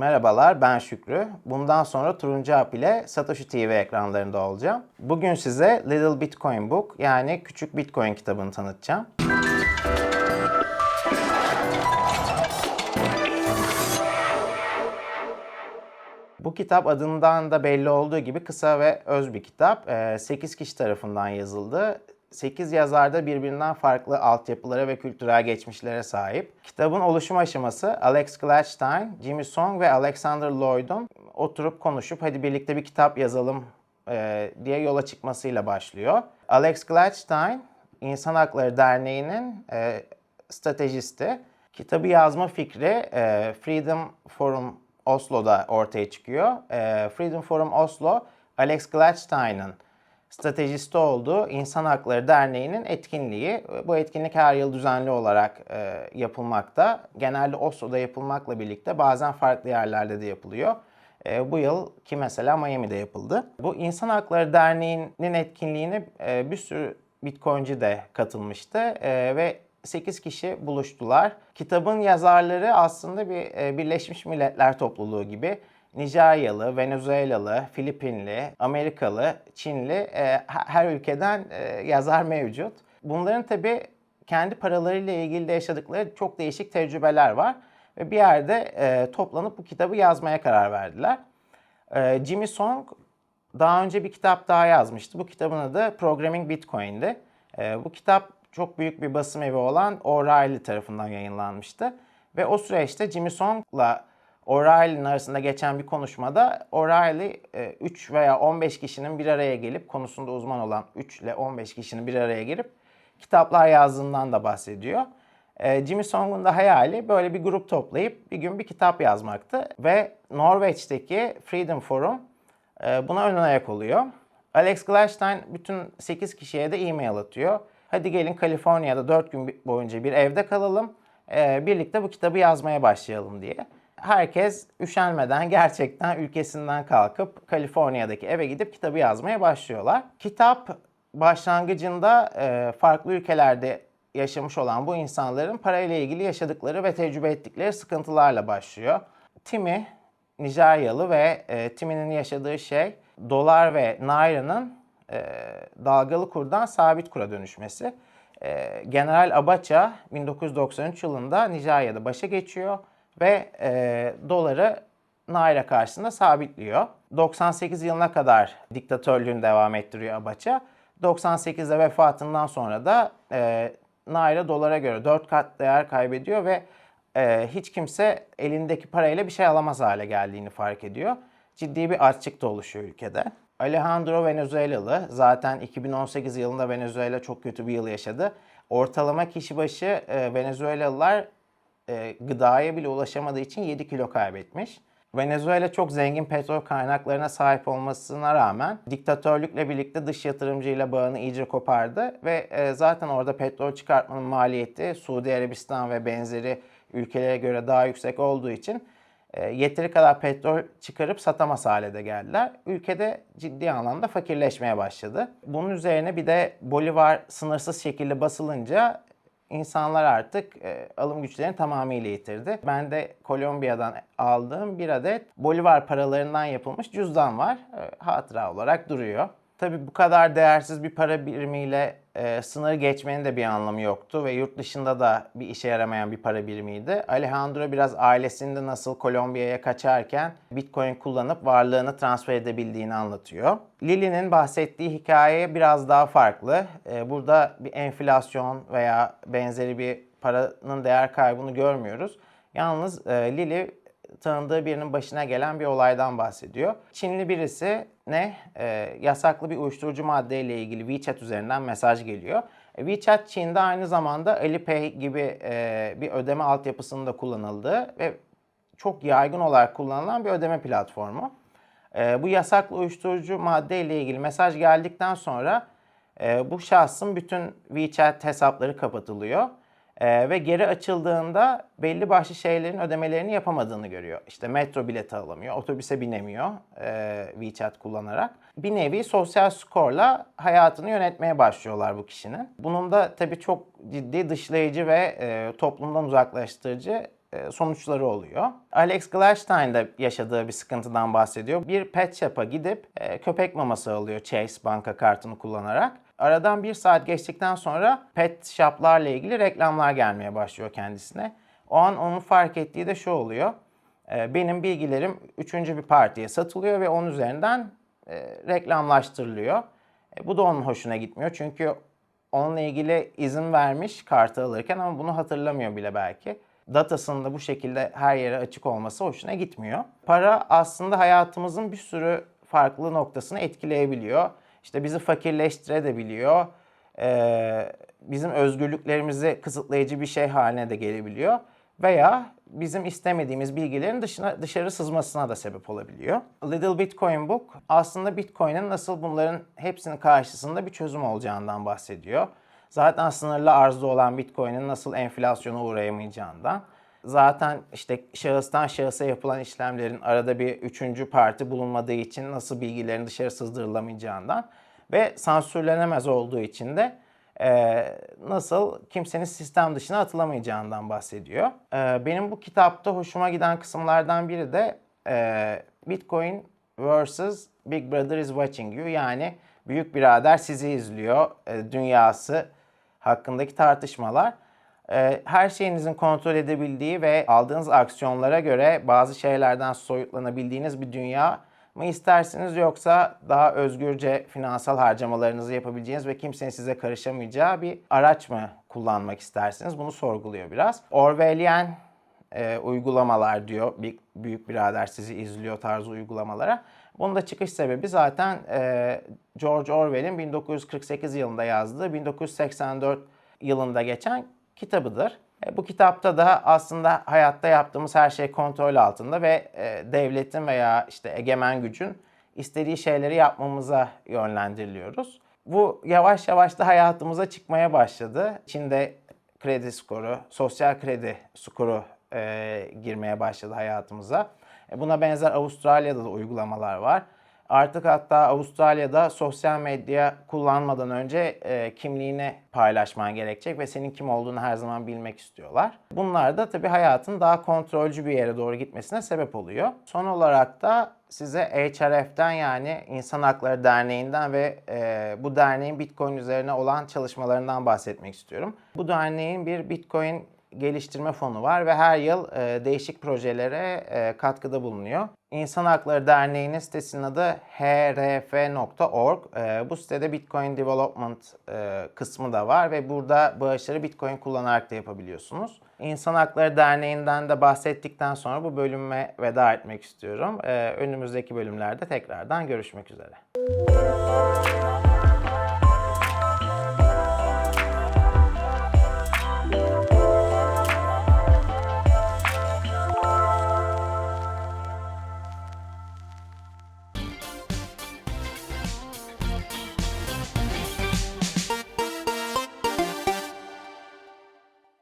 Merhabalar ben Şükrü. Bundan sonra Turuncu Hap ile Satoshi TV ekranlarında olacağım. Bugün size Little Bitcoin Book yani Küçük Bitcoin kitabını tanıtacağım. Bu kitap adından da belli olduğu gibi kısa ve öz bir kitap. 8 kişi tarafından yazıldı. 8 yazar da birbirinden farklı altyapılara ve kültürel geçmişlere sahip. Kitabın oluşum aşaması Alex Gladstein, Jimmy Song ve Alexander Lloyd'un oturup konuşup hadi birlikte bir kitap yazalım e, diye yola çıkmasıyla başlıyor. Alex Gladstein, İnsan Hakları Derneği'nin e, stratejisti. Kitabı yazma fikri e, Freedom Forum Oslo'da ortaya çıkıyor. E, Freedom Forum Oslo, Alex Gladstein'ın stratejisti olduğu İnsan Hakları Derneği'nin etkinliği. Bu etkinlik her yıl düzenli olarak e, yapılmakta. Genelde Oslo'da yapılmakla birlikte bazen farklı yerlerde de yapılıyor. E, bu yıl ki mesela Miami'de yapıldı. Bu İnsan Hakları Derneği'nin etkinliğine e, bir sürü Bitcoin'ci de katılmıştı e, ve 8 kişi buluştular. Kitabın yazarları aslında bir e, Birleşmiş Milletler topluluğu gibi Nijeryalı, Venezuelalı, Filipinli, Amerikalı, Çinli e, her ülkeden e, yazar mevcut. Bunların tabii kendi paralarıyla ilgili de yaşadıkları çok değişik tecrübeler var. Ve bir yerde e, toplanıp bu kitabı yazmaya karar verdiler. E, Jimmy Song daha önce bir kitap daha yazmıştı. Bu kitabın adı Programming Bitcoin'di. E, bu kitap çok büyük bir basım evi olan O'Reilly tarafından yayınlanmıştı. Ve o süreçte Jimmy Song'la O'Reilly'nin arasında geçen bir konuşmada O'Reilly 3 veya 15 kişinin bir araya gelip konusunda uzman olan 3 ile 15 kişinin bir araya gelip kitaplar yazdığından da bahsediyor. E, Jimmy Song'un da hayali böyle bir grup toplayıp bir gün bir kitap yazmaktı ve Norveç'teki Freedom Forum e, buna ön ayak oluyor. Alex Gladstein bütün 8 kişiye de e-mail atıyor. Hadi gelin Kaliforniya'da 4 gün boyunca bir evde kalalım. E, birlikte bu kitabı yazmaya başlayalım diye herkes üşenmeden gerçekten ülkesinden kalkıp Kaliforniya'daki eve gidip kitabı yazmaya başlıyorlar. Kitap başlangıcında e, farklı ülkelerde yaşamış olan bu insanların parayla ilgili yaşadıkları ve tecrübe ettikleri sıkıntılarla başlıyor. Timmy, Nijeryalı ve e, Timmy'nin yaşadığı şey dolar ve nairanın e, dalgalı kurdan sabit kura dönüşmesi. E, General Abacha 1993 yılında Nijerya'da başa geçiyor ve e, doları Naira karşısında sabitliyor. 98 yılına kadar diktatörlüğünü devam ettiriyor Abacha. 98'de vefatından sonra da e, Naira dolara göre 4 kat değer kaybediyor ve e, hiç kimse elindeki parayla bir şey alamaz hale geldiğini fark ediyor. Ciddi bir açlık da oluşuyor ülkede. Alejandro Venezuelalı. Zaten 2018 yılında Venezuela çok kötü bir yıl yaşadı. Ortalama kişi başı e, Venezuelalılar e, gıdaya bile ulaşamadığı için 7 kilo kaybetmiş. Venezuela çok zengin petrol kaynaklarına sahip olmasına rağmen diktatörlükle birlikte dış yatırımcıyla bağını iyice kopardı ve e, zaten orada petrol çıkartmanın maliyeti Suudi Arabistan ve benzeri ülkelere göre daha yüksek olduğu için e, yeteri kadar petrol çıkarıp satamaz hale de geldiler. Ülkede ciddi anlamda fakirleşmeye başladı. Bunun üzerine bir de Bolivar sınırsız şekilde basılınca insanlar artık e, alım güçlerini tamamıyla yitirdi. Ben de Kolombiya'dan aldığım bir adet Bolivar paralarından yapılmış cüzdan var. E, hatıra olarak duruyor. Tabii bu kadar değersiz bir para birimiyle e, sınırı geçmenin de bir anlamı yoktu ve yurt dışında da bir işe yaramayan bir para birimiydi. Alejandro biraz ailesinde nasıl Kolombiya'ya kaçarken Bitcoin kullanıp varlığını transfer edebildiğini anlatıyor. Lily'nin bahsettiği hikaye biraz daha farklı. E, burada bir enflasyon veya benzeri bir paranın değer kaybını görmüyoruz. Yalnız e, Lily tanıdığı birinin başına gelen bir olaydan bahsediyor. Çinli birisi ne e, yasaklı bir uyuşturucu maddeyle ilgili WeChat üzerinden mesaj geliyor. E, WeChat Çin'de aynı zamanda Alipay gibi e, bir ödeme altyapısının da kullanıldığı ve çok yaygın olarak kullanılan bir ödeme platformu. E, bu yasaklı uyuşturucu maddeyle ilgili mesaj geldikten sonra e, bu şahsın bütün WeChat hesapları kapatılıyor ee, ve geri açıldığında belli başlı şeylerin ödemelerini yapamadığını görüyor. İşte metro bileti alamıyor, otobüse binemiyor e, WeChat kullanarak. Bir nevi sosyal skorla hayatını yönetmeye başlıyorlar bu kişinin. Bunun da tabii çok ciddi dışlayıcı ve e, toplumdan uzaklaştırıcı e, sonuçları oluyor. Alex Gladstein de yaşadığı bir sıkıntıdan bahsediyor. Bir pet shop'a gidip e, köpek maması alıyor Chase banka kartını kullanarak. Aradan bir saat geçtikten sonra pet shop'larla ilgili reklamlar gelmeye başlıyor kendisine. O an onun fark ettiği de şu oluyor. E, Benim bilgilerim üçüncü bir partiye satılıyor ve onun üzerinden e, reklamlaştırılıyor. E, Bu da onun hoşuna gitmiyor çünkü onunla ilgili izin vermiş kartı alırken ama bunu hatırlamıyor bile belki. Datasının da bu şekilde her yere açık olması hoşuna gitmiyor. Para aslında hayatımızın bir sürü farklı noktasını etkileyebiliyor. İşte bizi fakirleştirebiliyor. Ee, bizim özgürlüklerimizi kısıtlayıcı bir şey haline de gelebiliyor. Veya bizim istemediğimiz bilgilerin dışına, dışarı sızmasına da sebep olabiliyor. Little Bitcoin Book aslında Bitcoin'in nasıl bunların hepsinin karşısında bir çözüm olacağından bahsediyor. Zaten sınırlı arzda olan Bitcoin'in nasıl enflasyona uğrayamayacağından, zaten işte şahıstan şahısa yapılan işlemlerin arada bir üçüncü parti bulunmadığı için nasıl bilgilerin dışarı sızdırılamayacağından ve sansürlenemez olduğu için de e, nasıl kimsenin sistem dışına atılamayacağından bahsediyor. E, benim bu kitapta hoşuma giden kısımlardan biri de e, Bitcoin versus Big Brother is watching you yani büyük birader sizi izliyor e, dünyası hakkındaki tartışmalar. E, her şeyinizin kontrol edebildiği ve aldığınız aksiyonlara göre bazı şeylerden soyutlanabildiğiniz bir dünya mı istersiniz yoksa daha özgürce finansal harcamalarınızı yapabileceğiniz ve kimsenin size karışamayacağı bir araç mı kullanmak istersiniz? Bunu sorguluyor biraz. Orwellian e, uygulamalar diyor. Bir, büyük birader sizi izliyor tarzı uygulamalara. Bunun da çıkış sebebi zaten e, George Orwell'in 1948 yılında yazdığı 1984 yılında geçen kitabıdır. E, bu kitapta da aslında hayatta yaptığımız her şey kontrol altında ve e, devletin veya işte egemen gücün istediği şeyleri yapmamıza yönlendiriliyoruz. Bu yavaş yavaş da hayatımıza çıkmaya başladı. Çin'de kredi skoru, sosyal kredi skoru e, girmeye başladı hayatımıza. E, buna benzer Avustralya'da da uygulamalar var. Artık hatta Avustralya'da sosyal medya kullanmadan önce e, kimliğini paylaşman gerekecek ve senin kim olduğunu her zaman bilmek istiyorlar. Bunlar da tabii hayatın daha kontrolcü bir yere doğru gitmesine sebep oluyor. Son olarak da size HRF'den yani İnsan Hakları Derneği'nden ve e, bu derneğin Bitcoin üzerine olan çalışmalarından bahsetmek istiyorum. Bu derneğin bir Bitcoin geliştirme fonu var ve her yıl e, değişik projelere e, katkıda bulunuyor. İnsan Hakları Derneği'nin sitesinin adı hrf.org. E, bu sitede Bitcoin Development e, kısmı da var ve burada bağışları Bitcoin kullanarak da yapabiliyorsunuz. İnsan Hakları Derneği'nden de bahsettikten sonra bu bölüme veda etmek istiyorum. E, önümüzdeki bölümlerde tekrardan görüşmek üzere.